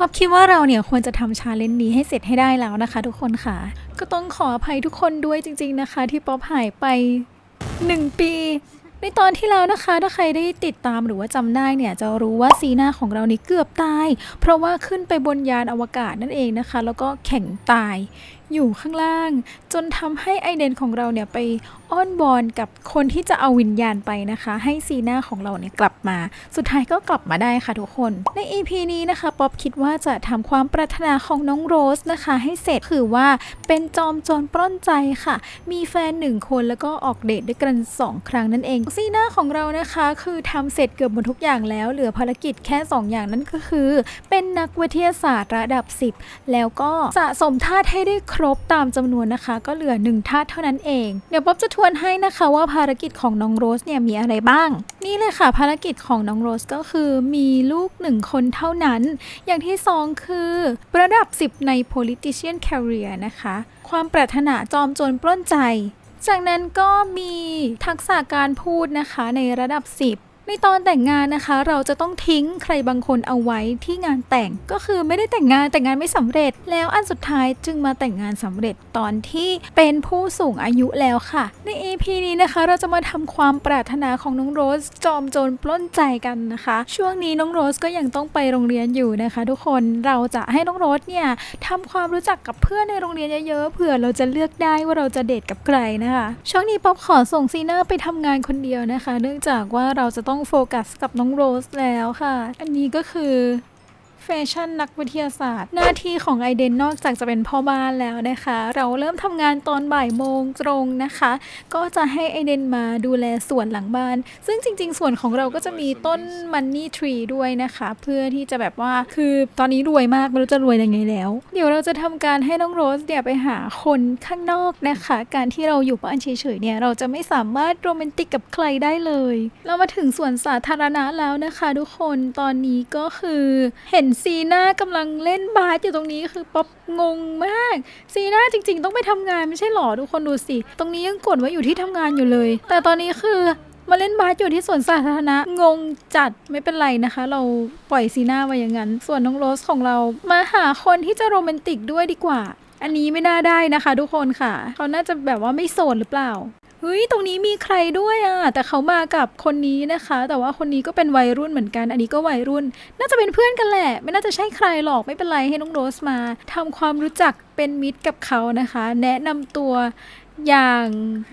ป๊อบคิดว่าเราเนี่ยควรจะทำชาเลนจ์นี้ให้เสร็จให้ได้แล้วนะคะ ทุกคนค่ะ ก็ต้องขออภัยทุกคนด้วยจริง ๆนะคะ ที่ป๊อบหายไป 1 ปี ในตอนที่แล้วนะคะ ถ้าใครได้ติดตามหรือว่าจำได้เนี่ย จะรู้ว่าซีน่าของเรานี่เกือบตาย เพราะว่าขึ้นไปบนยานอวกาศนั่นเองนะคะ แล้วก็แข็งตาย อยู่ข้างล่าง จนทำให้ไอเดนของเราเนี่ยไปอ้อนบอนกับคนที่จะเอาวิญญาณไปนะคะ ให้ซีหน้าของเราเนี่ยกลับมา สุดท้ายก็กลับมาได้ค่ะทุกคน ใน EP นี้นะคะป๊อบคิดว่าจะทำความปรารถนาของน้องโรสนะคะ ให้เสร็จคือว่าเป็นจอมโจรปล้นใจค่ะ มีแฟนหนึ่งคนแล้วก็ออกเดทด้วยกัน 2 ครั้งนั่นเองซีหน้าของเรานะคะ คือทำเสร็จเกือบหมดทุกอย่างแล้ว เหลือภารกิจแค่ 2 อย่างนั้นก็คือ เป็นนักวิทยาศาสตร์ระดับ 10 แล้วก็สะสมธาตุให้ได้ครรบตามจำนวนนะคะ ก็เหลือ1ธาตุเท่านั้นเอง เดี๋ยวป๊อบจะทวนให้นะคะว่าภารกิจของน้องโรสเนี่ยมีอะไรบ้าง นี่เลยค่ะ ภารกิจของน้องโรสก็คือมีลูกหนึ่งคนเท่านั้น อย่างที่สองคือระดับ 10 ใน politician career นะคะ ความปรารถนาจอมโจรปล้นใจ จากนั้นก็มีทักษะการพูดนะคะในระดับ 10 ในตอนแต่งงานนะคะ เราจะต้องทิ้งใครบางคนเอาไว้ที่งานแต่งก็คือไม่ได้แต่งงานแต่งงานไม่สำเร็จ แล้วอันสุดท้ายจึงมาแต่งงานสำเร็จตอนที่เป็นผู้สูงอายุแล้วค่ะ ใน EP นี้นะคะเราจะมาทำความปรารถนาของน้องโรสจอมโจรปล้นใจกันนะคะ ช่วงนี้น้องโรสก็ยังต้องไปโรงเรียนอยู่นะคะ ทุกคนเราจะให้น้องโรสเนี่ยทำความรู้จักกับเพื่อนในโรงเรียนเยอะๆเผื่อเราจะเลือกได้ว่าเราจะเดทกับใครนะคะ ช่วงนี้ป๊อปขอส่งซีเน่าไปทำงานคนเดียวนะคะ เนื่องจากว่าเราจะต้องโฟกัสกับน้องโรสแล้วค่ะ อันนี้ก็คือ ฟชั่นนักวิทยาศาสตร์ หน้าที่ของไอเดนนอกจากจะเป็นพ่อบ้านแล้วนะคะ เราเริ่มทำงานตอนบ่ายโมงตรงนะคะ ก็จะให้ไอเดนมาดูแลสวนหลังบ้าน ซึ่งจริง ๆ ส่วนของเราก็จะมีต้นมันนี่ทรีด้วยนะคะ เพื่อที่จะแบบว่าคือตอนนี้รวยมากไม่รู้จะรวยยังไงแล้ว เดี๋ยวเราจะทำการให้น้องโรสเนี่ยไปหาคนข้างนอกนะคะ การที่เราอยู่บ้านเฉยๆเนี่ยเราจะไม่สามารถโรแมนติกกับใครได้เลย เรามาถึงสวนสาธารณะแล้วนะคะ ทุกคนตอนนี้ก็คือเห็นซีน่ากำลังเล่นบาสอยู่ตรงนี้คือป๊อปงงมาก ซีน่าจริง ๆ ต้องไปทำงานไม่ใช่หรอทุกคนดูสิ ตรงนี้ยังกดไว้อยู่ที่ทำงานอยู่เลย แต่ตอนนี้คือมาเล่นบาสอยู่ที่สวนสาธารณะงงจัดไม่เป็นไรนะคะ เราปล่อยซีน่าไว้อย่างนั้น ส่วนน้องโรสของเรามาหาคนที่จะโรแมนติกด้วยดีกว่า อันนี้ไม่น่าได้นะคะ ทุกคนค่ะ เขาน่าจะแบบว่าไม่โสดหรือเปล่า เฮ้ยตรงนี้มีใครด้วยอะ แต่เขามากับคนนี้นะคะ แต่ว่าคนนี้ก็เป็นวัยรุ่นเหมือนกัน อันนี้ก็วัยรุ่น น่าจะเป็นเพื่อนกันแหละ ไม่น่าจะใช่ใครหรอก ไม่เป็นไรให้น้องโรสมาทำความรู้จักเป็นมิตรกับเขานะคะ แนะนำตัว อย่าง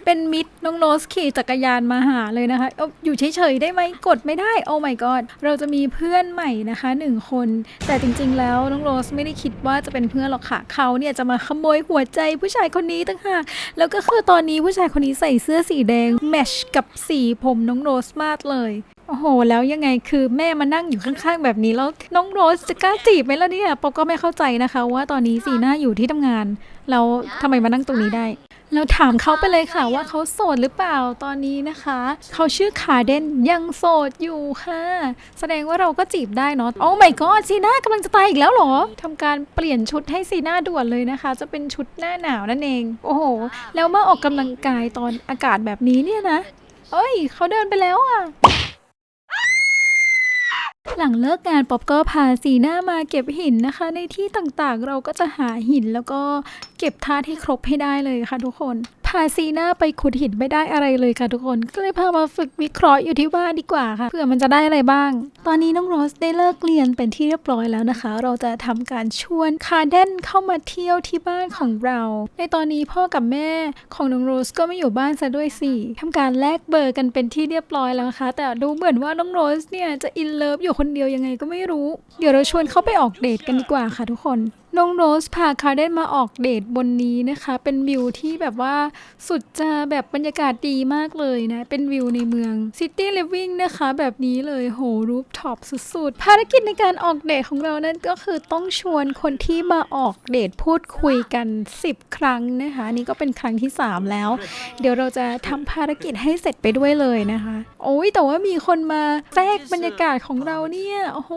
เป็นมิตรน้องโรสขี่จักรยานมาหาเลยนะคะเออยู่เฉยๆได้ไหมกดไม่ได้ โอ้ my god เราจะมีเพื่อนใหม่นะคะหนึ่งคน แต่จริงๆแล้วน้องโรสไม่ได้คิดว่าจะเป็นเพื่อนหรอกค่ะเขาเนี่ยจะมาขโมยหัวใจผู้ชายคนนี้ต่างหากแล้วก็คือตอนนี้ผู้ชายคนนี้ใส่เสื้อสีแดงแมชกับสีผมน้องโรสมากเลยโอ้โห แล้วยังไงคือแม่มานั่งอยู่ข้างๆ แบบนี้ แล้วน้องโรสจะกล้าจีบไหมล่ะเนี่ยปอก็ไม่เข้าใจนะคะ ว่าตอนนี้สีหน้าอยู่ที่ทำงานแล้วทำไมมานั่งตรงนี้ได้ เราถามเขาไปเลยค่ะว่าเขาโสดหรือเปล่าตอนนี้นะคะ เขาชื่อคาเดนยังโสดอยู่ค่ะ แสดงว่าเราก็จีบได้เนาะโอ้ my god ซีน่ากำลังจะตายอีกแล้วเหรอทำการเปลี่ยนชุดให้ซีน่าด่วนเลยนะคะ จะเป็นชุดหน้าหนาวนั่นเอง โอ้โห แล้วเมื่อออกกำลังกายตอนอากาศแบบนี้เนี่ยนะเอ้ย เขาเดินไปแล้วอะ หลังเลิกงานป๊อปก็พาสีหน้ามาเก็บหินนะคะ ในที่ต่างๆเราก็จะหาหินแล้วก็เก็บธาตุให้ครบให้ได้เลยค่ะทุกคนาซีหน้าไปขุดหินไม่ได้อะไรเลยค่ะทุกคน ก็เลยพามาฝึกวิเคราะห์อยู่ที่บ้านดีกว่าค่ะเผื่อมันจะได้อะไรบ้าง ตอนนี้น้องโรสได้เลิกเรียนเป็นที่เรียบร้อยแล้วนะคะ เราจะทำการชวนคาเดนเข้ามาเที่ยวที่บ้านของเรา ในตอนนี้พ่อกับแม่ของน้องโรสก็ไม่อยู่บ้านซะด้วยสิทำการแลกเบอร์กันเป็นที่เรียบร้อยแล้วนะคะ แต่ดูเหมือนว่าน้องโรสเนี่ยจะอินเลิฟอยู่คนเดียวยังไงก็ไม่รู้ เดี๋ยวเราชวนเขาไปออกเดทกันดีกว่าค่ะทุกคน น้องโรสพาคาเดนมาออกเดทบนนี้นะคะ เป็นวิวที่แบบว่าสุดจะแบบบรรยากาศดีมากเลยนะ เป็นวิวในเมือง City Living นะคะ แบบนี้เลยโหรูปท็อปสุดๆ ภารกิจในการออกเดทของเรานั่นก็คือต้องชวนคนที่มาออกเดทพูดคุยกัน 10 ครั้งนะคะ นี่ก็เป็นครั้งที่ 3 แล้ว เดี๋ยวเราจะทำภารกิจให้เสร็จไปด้วยเลยนะคะ โอ้ยแต่ว่ามีคนมาแทรกบรรยากาศของเราเนี่ยโอ้โห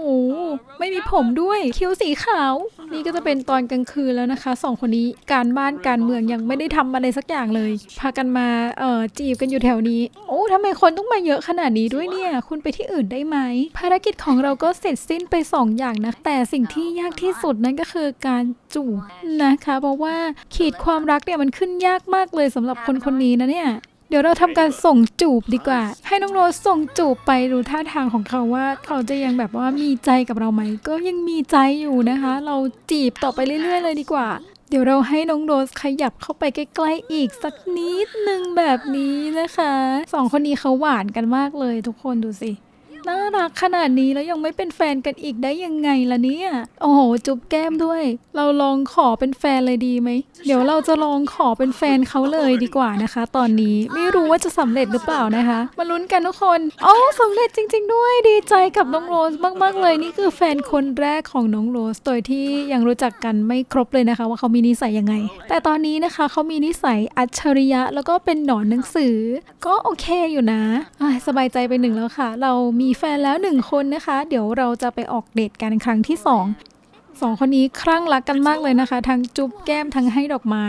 ไม่มีผมด้วยคิ้วสีขาวนี่ก็จะเป็นเป็นตอนกลางคืนแล้วนะคะสองคนนี้การบ้านการเมืองยังไม่ได้ทำอะไรสักอย่างเลย พากันมาเอ่อจีบกันอยู่แถวนี้ โอ้ทำไมคนต้องมาเยอะขนาดนี้ด้วยเนี่ย คุณไปที่อื่นได้ไหม ภารกิจของเราก็เสร็จสิ้นไปสองอย่างนะ แต่สิ่งที่ยากที่สุดนั่นก็คือการจูบนะคะ เพราะว่าขีดความรักเนี่ยมันขึ้นยากมากเลยสำหรับคนคนนี้นะเนี่ย เดี๋ยวเราทำการส่งจูบดีกว่า ให้น้องโรสส่งจูบไปดูท่าทางของเขาว่า เขาจะยังแบบว่ามีใจกับเราไหม ก็ยังมีใจอยู่นะคะ เราจีบต่อไปเรื่อย ๆ เลยดีกว่า เดี๋ยวเราให้น้องโรสขยับเข้าไปใกล้ๆอีกสักนิดนึงแบบนี้นะคะสองคนนี้เขาหวานกันมากเลยทุกคนดูสิ น่ารักขนาดนี้แล้วยังไม่เป็นแฟนกันอีกได้ยังไงล่ะเนี่ย โอ้โห จุ๊บแก้มด้วย เราลองขอเป็นแฟนเลยดีไหม เดี๋ยวเราจะลองขอเป็นแฟนเขาเลยดีกว่านะคะ ตอนนี้ไม่รู้ว่าจะสำเร็จหรือเปล่านะคะ มาลุ้นกันทุกคนโอ้สำเร็จจริง ๆ ด้วยดีใจกับน้องโรสมาก ๆ เลยนี่คือแฟนคนแรกของน้องโรสโดยที่ยังรู้จักกันไม่ครบเลยนะคะ ว่าเขามีนิสัยยังไง แต่ตอนนี้นะคะเขามีนิสัยอัจฉริยะ แล้วก็เป็นหนอนหนังสือ ก็โอเคอยู่นะสบายใจไปหนึ่งแล้วค่ะ เรามีแฟนแล้วหนึ่งคนนะคะ เดี๋ยวเราจะไปออกเดทกันครั้งที่สอง สองคนนี้คลั่งรักกันมากเลยนะคะ ทั้งจุ๊บแก้มทั้งให้ดอกไม้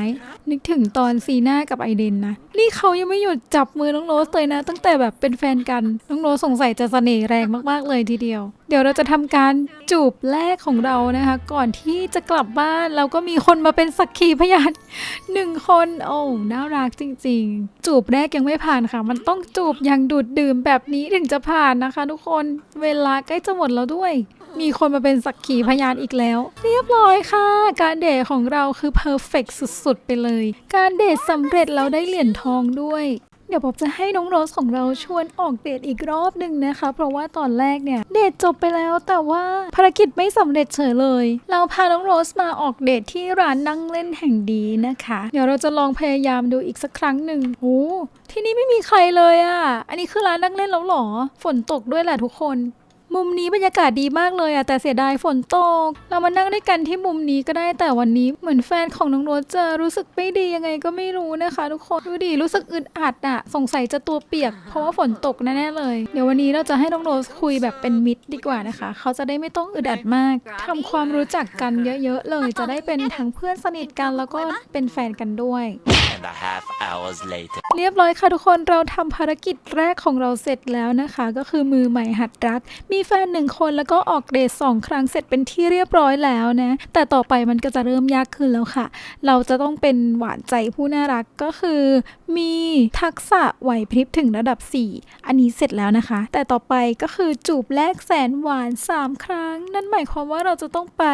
นึกถึงตอนซีน่ากับไอเดนนะ นี่เขายังไม่หยุดจับมือน้องโรสเลยนะ ตั้งแต่แบบเป็นแฟนกัน น้องโรสสงสัยจะเสน่ห์แรงมากๆเลยทีเดียว เดี๋ยวเราจะทำการจูบแรกของเรานะคะ ก่อนที่จะกลับบ้านเราก็มีคนมาเป็นสักขีพยานหนึ่งคนโอ้น่ารักจริง ๆ จูบแรกยังไม่ผ่านค่ะ มันต้องจูบอย่างดูดดื่มแบบนี้ถึงจะผ่านนะคะ ทุกคนเวลาใกล้จะหมดแล้วด้วย มีคนมาเป็นสักขีพยานอีกแล้ว เรียบร้อยค่ะ การเดทของเราคือเพอร์เฟกสุดๆ ไปเลย การเดทสำเร็จเราได้เหรียญทองด้วยเดี๋ยวผมจะให้น้องโรสของเราชวนออกเดทอีกรอบหนึ่งนะคะ เพราะว่าตอนแรกเนี่ย เดทจบไปแล้วแต่ว่าภารกิจไม่สำเร็จเฉยเลย เราพาน้องโรสมาออกเดทที่ร้านนั่งเล่นแห่งดีนะคะ เดี๋ยวเราจะลองพยายามดูอีกสักครั้งหนึ่งโอ้ที่นี่ไม่มีใครเลยอะ่ะ อันนี้คือร้านนั่งเล่นแล้วหรอ ฝนตกด้วยแหละทุกคน มุมนี้บรรยากาศดีมากเลยอะแต่เสียดายฝนตก เรามานั่งด้วยกันที่มุมนี้ก็ได้แต่วันนี้เหมือนแฟนของน้องโรสจะรู้สึกไม่ดียังไงก็ไม่รู้นะคะ ทุกคนดูดิรู้สึกอึดอัดอะสงสัยจะตัวเปียก เพราะว่าฝนตกแน่ๆเลย เดี๋ยววันนี้เราจะให้น้องโรสคุยแบบเป็นมิตรดีกว่านะคะ เขาจะได้ไม่ต้องอึดอัดมากทำความรู้จักกันเยอะๆเลย จะได้เป็นทั้งเพื่อนสนิทกันแล้วก็เป็นแฟนกันด้วย and a half hours later. เรียบร้อยค่ะทุกคนเราทำภารกิจแรกของเราเสร็จแล้วนะคะ ก็คือมือใหม่หัดรัก มีแฟนหนึ่งคนแล้วก็ออกเดทสองครั้งเสร็จเป็นที่เรียบร้อยแล้วนะแต่ต่อไปมันก็จะเริ่มยากขึ้นแล้วค่ะ เราจะต้องเป็นหวานใจผู้น่ารักก็คือ มีทักษะไหวพริบถึงระดับ 4 อันนี้เสร็จแล้วนะคะ แต่ต่อไปก็คือจูบแรกแสนหวาน 3 ครั้ง นั่นหมายความว่าเราจะต้องไป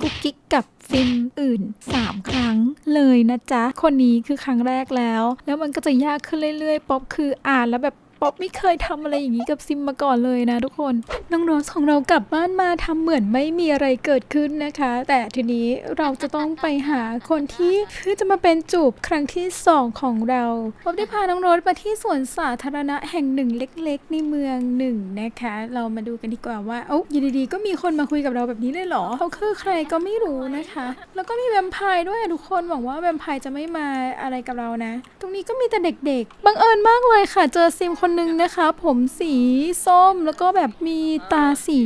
กุ๊กกิ๊กกับ ฟินอื่น 3 ครั้งเลยนะจ๊ะ คนนี้คือครั้งแรกแล้ว แล้วมันก็จะยากขึ้นเรื่อยๆ ป๊อปคืออ่านแล้วแบบ ป๊อปไม่เคยทำอะไรอย่างนี้กับซิมมาก่อนเลยนะทุกคน น้องโรสของเรากลับบ้านมาทำเหมือนไม่มีอะไรเกิดขึ้นนะคะ แต่ทีนี้เราจะต้องไปหาคนที่เพื่อจะมาเป็นจูบครั้งที่สองของเราป๊อปได้พาน้องโรสมาที่สวนสาธารณะแห่งหนึ่งเล็ก ๆ ในเมืองหนึ่งนะคะ เรามาดูกันดีกว่าว่าเอ้ยดีๆก็มีคนมาคุยกับเราแบบนี้เลยเหรอเขาคือใครก็ไม่รู้นะคะ แล้วก็มีแวมไพร์ด้วยทุกคนหวังว่าแวมไพร์จะไม่มาอะไรกับเรานะ ตรงนี้ก็มีแต่เด็กๆบังเอิญมากเลยค่ะ เจอซิมคนนึงนะคะ ผมสีส้มแล้วก็แบบมีตาสี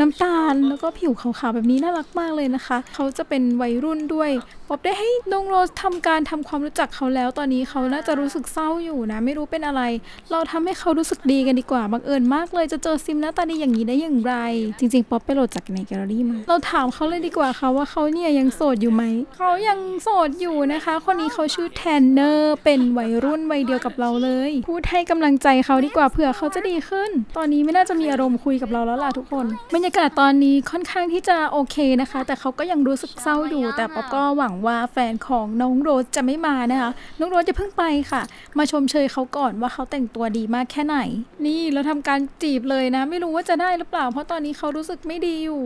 น้ำตาล แล้วก็ผิวขาวๆแบบนี้น่ารักมากเลยนะคะ เขาจะเป็นวัยรุ่นด้วยป๊อบได้ให้น้องโรสทำการทำความรู้จักเขาแล้ว ตอนนี้เขาน่าจะรู้สึกเศร้าอยู่นะ ไม่รู้เป็นอะไร เราทำให้เขารู้สึกดีกันดีกว่าบังเอิญมากเลยจะเจอซิมหน้าตาดีอย่างนี้ได้อย่างไร จริงๆป๊อปไปโหลดจากในแกลเลอรี่มาเราถามเขาเลยดีกว่าค่ะว่าเขาเนี่ยยังโสดอยู่ไหมเขายังโสดอยู่นะคะ คนนี้เขาชื่อแทนเนอร์เป็นวัยรุ่นวัยเดียวกับเราเลย พูดให้กำลังใจเขาดีกว่าเผื่อเขาจะดีขึ้น ตอนนี้ไม่น่าจะมีอารมณ์คุยกับเราแล้วล่ะทุกคนบรรยากาศตอนนี้ค่อนข้างที่จะโอเคนะคะ แต่เขาก็ยังรู้สึกเศร้าอยู่แต่ป๊อปก็หวังว่าแฟนของน้องโรสจะไม่มานะคะ น้องโรสจะเพิ่งไปค่ะ มาชมเชยเขาก่อนว่าเขาแต่งตัวดีมากแค่ไหน นี่เราทำการจีบเลยนะ ไม่รู้ว่าจะได้หรือเปล่า เพราะตอนนี้เขารู้สึกไม่ดีอยู่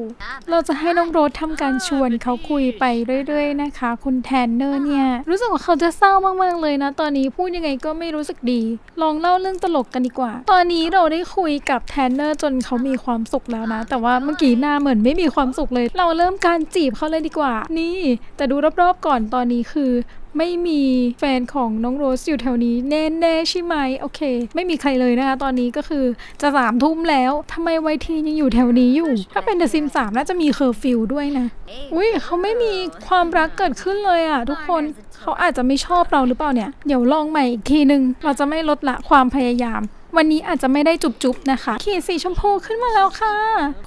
เราจะให้น้องโรสทำการชวนเขาคุยไปเรื่อย ๆ นะคะ คุณแทนเนอร์เนี่ย รู้สึกว่าเขาจะเศร้ามากๆเลยนะ ตอนนี้พูดยังไงก็ไม่รู้สึกดี ลองเล่าเรื่องตลกกันดีกว่า ตอนนี้เราได้คุยกับแทนเนอร์จนเขามีความสุขแล้วนะ แต่ว่าเมื่อกี้หน้าเหมือนไม่มีความสุขเลย เราเริ่มการจีบเขาเลยดีกว่า นี่แต่ดูรรอบๆก่อนตอนนี้คือ ไม่มีแฟนของน้องโรสอยู่แถวนี้แน่ๆใช่ไหมโอเค ไม่มีใครเลยนะคะ ตอนนี้ก็คือจะสามทุ่มแล้วทำไมไวทียังอยู่แถวนี้อยู่ ถ้าเป็นเดอะซิมสามน่าจะมีเคอร์ฟิวด้วยนะ อุ้ยเขาไม่มีความรักเกิดขึ้นเลยอะทุกคนเขาอาจจะไม่ชอบเราหรือเปล่าเนี่ย เดี๋ยวลองใหม่อีกทีนึง เราจะไม่ลดละความพยายาม วันนี้อาจจะไม่ได้จุบๆนะคะ ขีดสีชมพูขึ้นมาแล้วค่ะ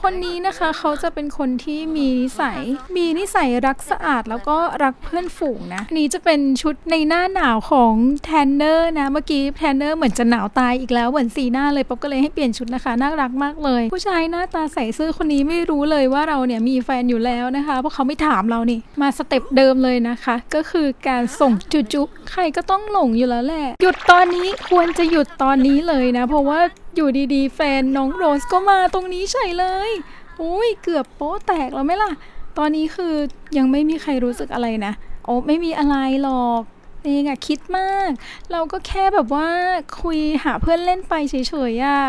คนนี้นะคะเขาจะเป็นคนที่มีนิสัย มีนิสัยรักสะอาดแล้วก็รักเพื่อนฝูงนะอันนี้จะเป็นชุดในหน้าหนาวของแทนเนอร์นะ เมื่อกี้แทนเนอร์เหมือนจะหนาวตายอีกแล้ว เหมือนสีหน้าเลยป๊อปก็เลยให้เปลี่ยนชุดนะคะ น่ารักมากเลย ผู้ชายหน้าตาใส่ซื่อคนนี้ไม่รู้เลยว่าเราเนี่ยมีแฟนอยู่แล้วนะคะ เพราะเขาไม่ถามเรานี่ มาสเต็ปเดิมเลยนะคะ ก็คือการส่งจุจุใครก็ต้องหลงอยู่แล้วแหละ หยุดตอนนี้ควรจะหยุดตอนนี้เลยนะ เพราะว่าอยู่ดีๆ แฟนน้องโรสก็มาตรงนี้เฉยเลยอุ้ยเกือบโป๊ะแตกแล้วไหมล่ะ ตอนนี้คือยังไม่มีใครรู้สึกอะไรนะ โอ้ไม่มีอะไรหรอกเองอะคิดมาก เราก็แค่แบบว่าคุยหาเพื่อนเล่นไปเฉยๆอะ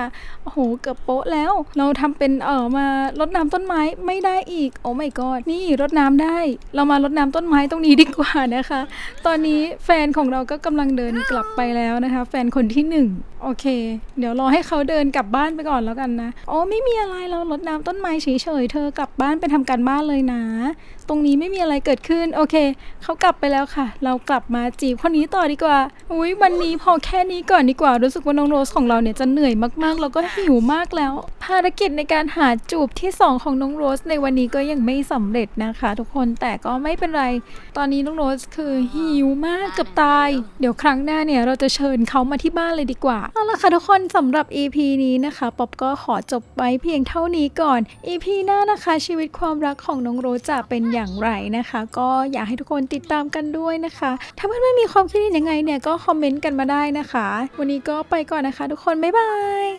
โอ้โหเกือบโป๊ะแล้ว เราทำเป็นเออมารดน้ำต้นไม้ไม่ได้อีก โอ้ไม่กอดนี่รดน้ำได้ เรามารดน้ำต้นไม้ตรงนี้ดีกว่านะคะ ตอนนี้แฟนของเราก็กำลังเดินกลับไปแล้วนะคะ แฟนคนที่หนึ่ง โอเค เดี๋ยวรอให้เขาเดินกลับบ้านไปก่อนแล้วกันนะโอ้ไม่มีอะไรเรารดน้ำต้นไม้เฉยๆเธอกลับบ้านไปทำการบ้านเลยนะ ตรงนี้ไม่มีอะไรเกิดขึ้นโอเคเขากลับไปแล้วค่ะ เรากลับมาจีบคนนี้ต่อดีกว่าอุ้ยวันนี้พอแค่นี้ก่อนดีกว่ารู้สึกว่าน้องโรสของเราเนี่ยจะเหนื่อยมากๆ แล้วก็หิวมากแล้ว ภารกิจในการหาจูบที่ 2 ของน้องโรส ในวันนี้ก็ยังไม่สำเร็จนะคะ ทุกคนแต่ก็ไม่เป็นไร ตอนนี้น้องโรสคือหิวมากเกับตาย เดี๋ยวครั้งหน้าเนี่ยเราจะเชิญเขามาที่บ้านเลยดีกว่าเอาละค่ะทุกคนสำหรับ EP นี้นะคะป๊อปก็ขอจบไว้เพียงเท่านี้ก่อน EP หน้านะคะ ชีวิตความรักของน้องโรสจะเป็นอย่างไรนะคะ ก็อยากให้ทุกคนติดตามกันด้วยนะคะ ถ้าเพื่อนไม่มีความคิดเห็นยังไงเนี่ยก็คอมเมนต์กันมาได้นะคะ วันนี้ก็ไปก่อนนะคะ ทุกคนบ๊ายบาย